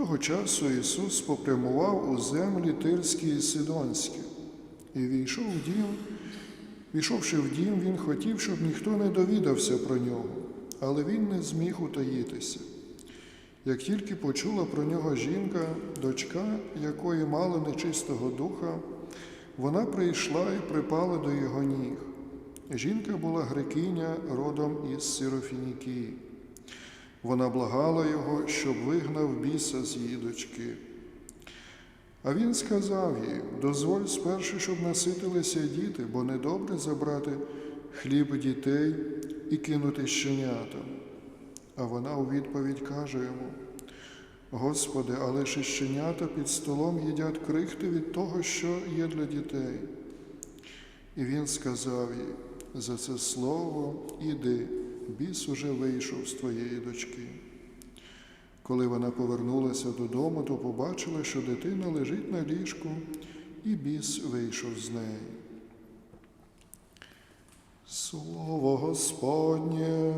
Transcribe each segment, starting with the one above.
Того часу Ісус попрямував у землі Тирські і Сидонські, і війшов в дім, війшовши в дім, він хотів, щоб ніхто не довідався про нього, але він не зміг утаїтися. Як тільки почула про нього жінка, дочка, якої мала нечистого духа, вона прийшла і припала до його ніг. Жінка була грекиня родом із Сирофінікії. Вона благала його, щоб вигнав біса з її дочки. А він сказав їй: дозволь спершу, щоб наситилися діти, бо недобре забрати хліб дітей і кинути щенятам. А вона у відповідь каже йому: Господи, але ж щенята під столом їдять крихти від того, що є для дітей. І він сказав їй, за це слово іди, біс уже вийшов з твоєї дочки. Коли вона повернулася додому, то побачила, що дитина лежить на ліжку, і біс вийшов з неї. Слово Господнє.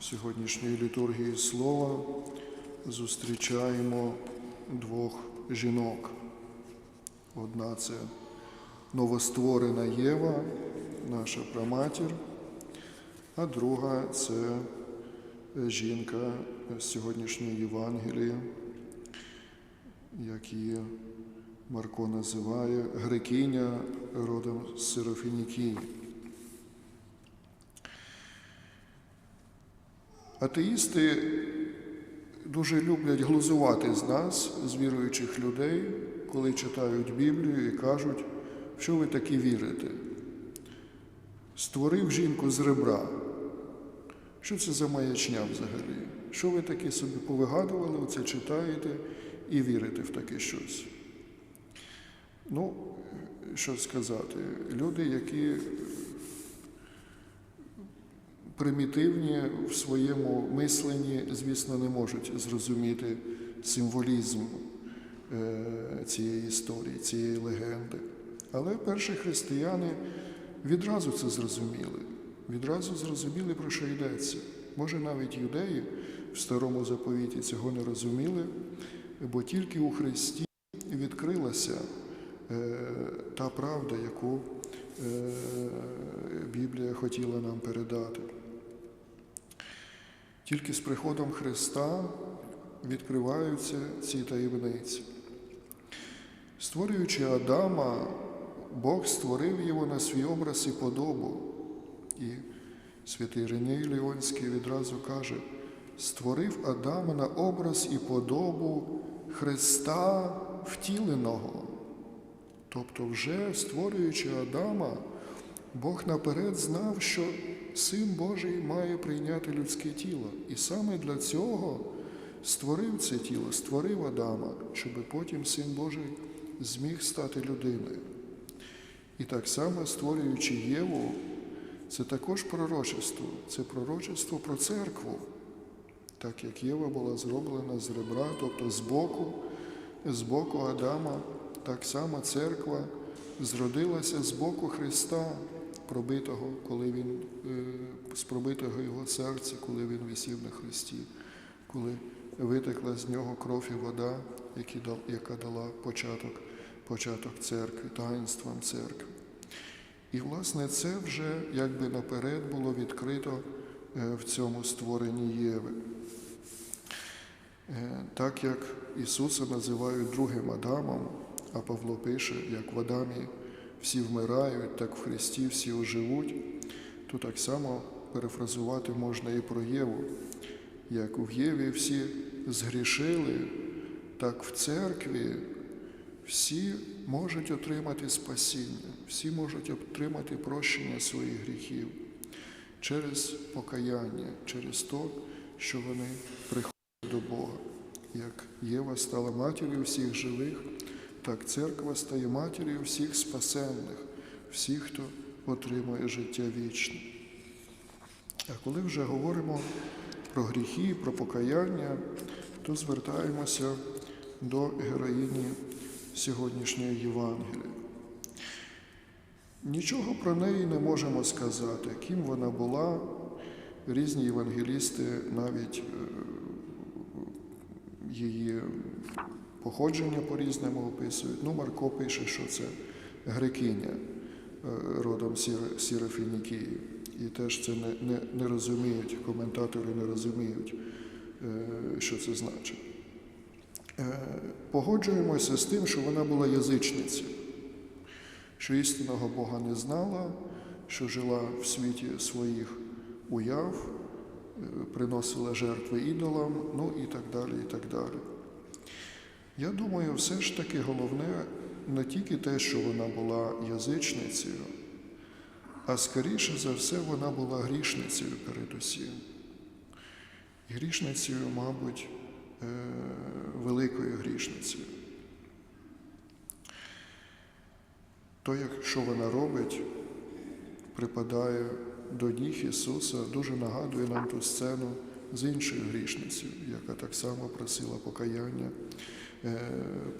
В сьогоднішньої літургії слова зустрічаємо двох жінок. Одна це новостворена Єва, наша праматір, а друга це жінка з сьогоднішньої Євангелії, як її Марко називає грекиня родом з Сирофінікії. Атеїсти дуже люблять глузувати з нас, з віруючих людей, коли читають Біблію і кажуть, що ви таки вірите. Створив жінку з ребра. Що це за маячня взагалі? Що ви таке собі повигадували, оце читаєте і вірите в таке щось? Ну, що сказати, люди, які примітивні в своєму мисленні, звісно, не можуть зрозуміти символізм е, цієї історії, цієї легенди. Але перші християни відразу це зрозуміли, відразу зрозуміли, про що йдеться. Може, навіть юдеї в старому заповіті цього не розуміли, бо тільки у Христі відкрилася е, та правда, яку е, Біблія хотіла нам передати. Тільки з приходом Христа відкриваються ці таємниці. Створюючи Адама, Бог створив його на свій образ і подобу. І святий Реній Ліонський відразу каже, створив Адама на образ і подобу Христа втіленого. Тобто, вже створюючи Адама, Бог наперед знав, що Син Божий має прийняти людське тіло. І саме для цього створив це тіло, створив Адама, щоб потім Син Божий зміг стати людиною. І так само створюючи Єву, це також пророчество, це пророчество про церкву, так як Єва була зроблена з ребра, тобто з боку, з боку Адама, так само церква зродилася з боку Христа, пробитого, коли він, з пробитого його серця, коли він висів на Христі, коли витекла з нього кров і вода, яка дала початок, початок церкви, таїнствам церкви. І, власне, це вже якби наперед було відкрито в цьому створенні Єви. Так як Ісуса називають другим Адамом, а Павло пише, як в Адамі всі вмирають, так в Христі всі оживуть, то так само перефразувати можна і про Єву. Як в Єві всі згрішили, так в церкві всі можуть отримати спасіння, всі можуть отримати прощення своїх гріхів через покаяння, через те, що вони приходять до Бога. Як Єва стала матір'ю всіх живих, так церква стає матір'ю всіх спасенних, всіх, хто отримує життя вічне. А коли вже говоримо про гріхи, про покаяння, то звертаємося до героїні сьогоднішньої Євангелії. Нічого про неї не можемо сказати, ким вона була. Різні євангелісти навіть е, її походження по-різному описують. Ну, Марко пише, що це грекиня е, родом Сірофінікії. І теж це не, не, не розуміють, коментатори не розуміють, е, що це значить. Е, Погоджуємося з тим, що вона була язичницею, що істинного Бога не знала, що жила в світі своїх уяв, приносила жертви ідолам, ну і так далі. і так далі. Я думаю, все ж таки головне не тільки те, що вона була язичницею, а скоріше за все вона була грішницею передусім. Грішницею, мабуть, е, великою грішницею. То, що вона робить, припадає до ніг Ісуса, дуже нагадує нам ту сцену з іншою грішницею, яка так само просила покаяння,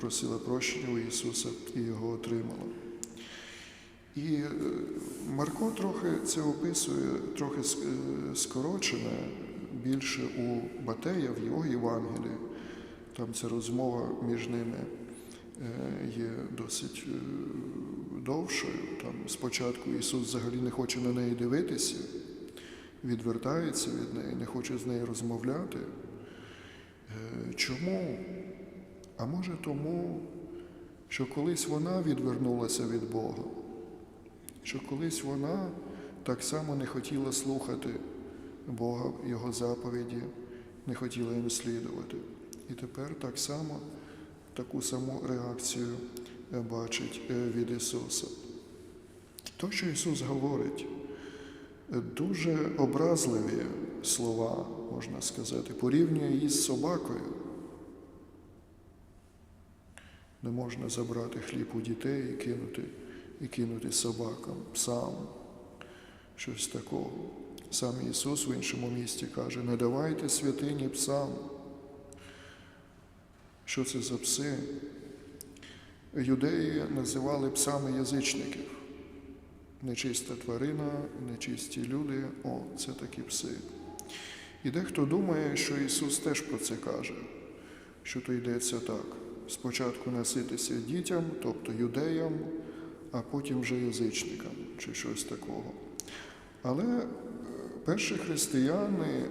просила прощення у Ісуса і його отримала. І е, Марко трохи це описує, трохи е, скорочене, більше у Батея в його Євангелії. Там ця розмова між ними е, є досить е, довшою. Там спочатку Ісус взагалі не хоче на неї дивитися, відвертається від неї, не хоче з нею розмовляти. Е, Чому? А може тому, що колись вона відвернулася від Бога, що колись вона так само не хотіла слухати Бога, Його заповіді, не хотіла їм слідувати. І тепер так само таку саму реакцію бачить е, від Ісуса. То, що Ісус говорить, дуже образливі слова, можна сказати, порівнює її з собакою. Не можна забрати хліб у дітей і кинути, і кинути собакам, псам, щось такого. Сам Ісус в іншому місті каже: не давайте святині псам. Що це за пси? Юдеї називали псами язичників. Нечиста тварина, нечисті люди о, це такі пси. І дехто думає, що Ісус теж про це каже, що то йдеться так. Спочатку наситися дітям, тобто юдеям, а потім вже язичникам чи щось такого. Але е, перші християни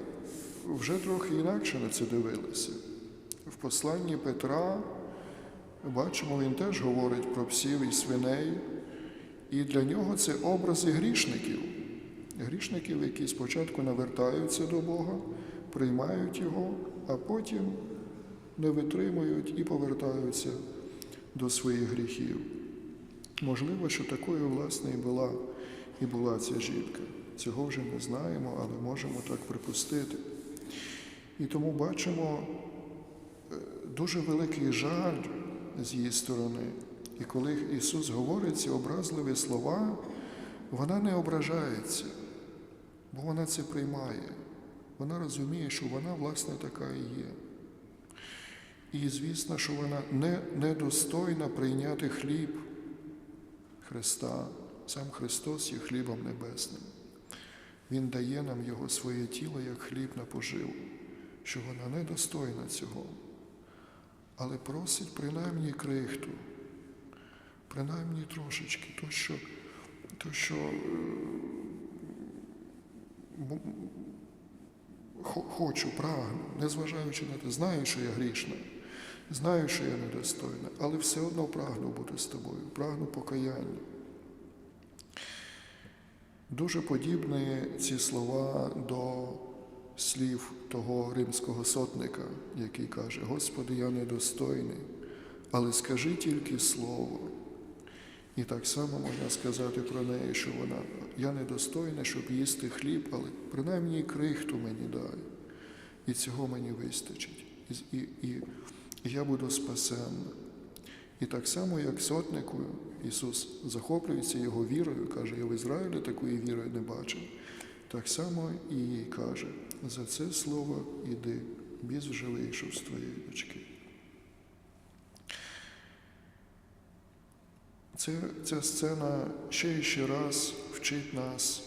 вже трохи інакше на це дивилися. В посланні Петра бачимо, він теж говорить про псів і свиней, і для нього це образи грішників. Грішників, які спочатку навертаються до Бога, приймають Його, а потім не витримують і повертаються до своїх гріхів. Можливо, що такою, власне, і була, і була ця жінка. Цього вже не знаємо, але можемо так припустити. І тому бачимо е, дуже великий жаль з її сторони. І коли Ісус говорить ці образливі слова, вона не ображається, бо вона це приймає. Вона розуміє, що вона, власне, така і є. І звісно, що вона не, недостойна прийняти хліб Христа. Сам Христос є хлібом небесним. Він дає нам Його своє тіло як хліб на поживу, що вона недостойна цього, але просить принаймні крихту, принаймні трошечки, то, що, то, що е, хочу, прагну, незважаючи на те, знаю, що я грішна, знаю, що я недостойна, але все одно прагну бути з тобою, прагну покаяння. Дуже подібні ці слова до слів того римського сотника, який каже: Господи, я недостойний, але скажи тільки слово. І так само можна сказати про неї, що вона я недостойна, щоб їсти хліб, але принаймні крихту мені дай. І цього мені вистачить. І, і, і я буду спасенна. І так само, як сотнику, Ісус захоплюється його вірою, каже, я в Ізраїлі такої віри не бачив. Так само і їй каже, за це слово іди, біз вже вийшов з твоєї дочки. Це, ця сцена ще і ще раз вчить нас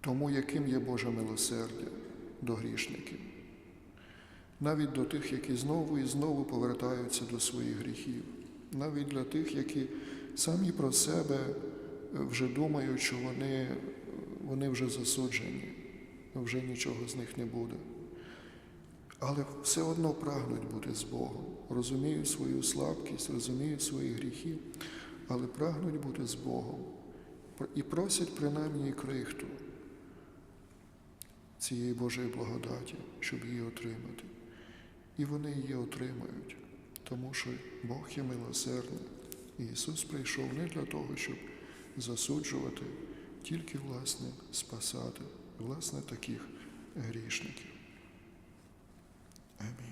тому, яким є Боже милосердя до грішників, навіть до тих, які знову і знову повертаються до своїх гріхів, навіть для тих, які самі про себе вже думають, що вони, вони вже засуджені, вже нічого з них не буде. Але все одно прагнуть бути з Богом, розуміють свою слабкість, розуміють свої гріхи, але прагнуть бути з Богом і просять принаймні крихту цієї Божої благодаті, щоб її отримати і вони її отримають, тому що Бог є милосердний. І Ісус прийшов не для того, щоб засуджувати, тільки власне спасати, власне, таких грішників. Амінь.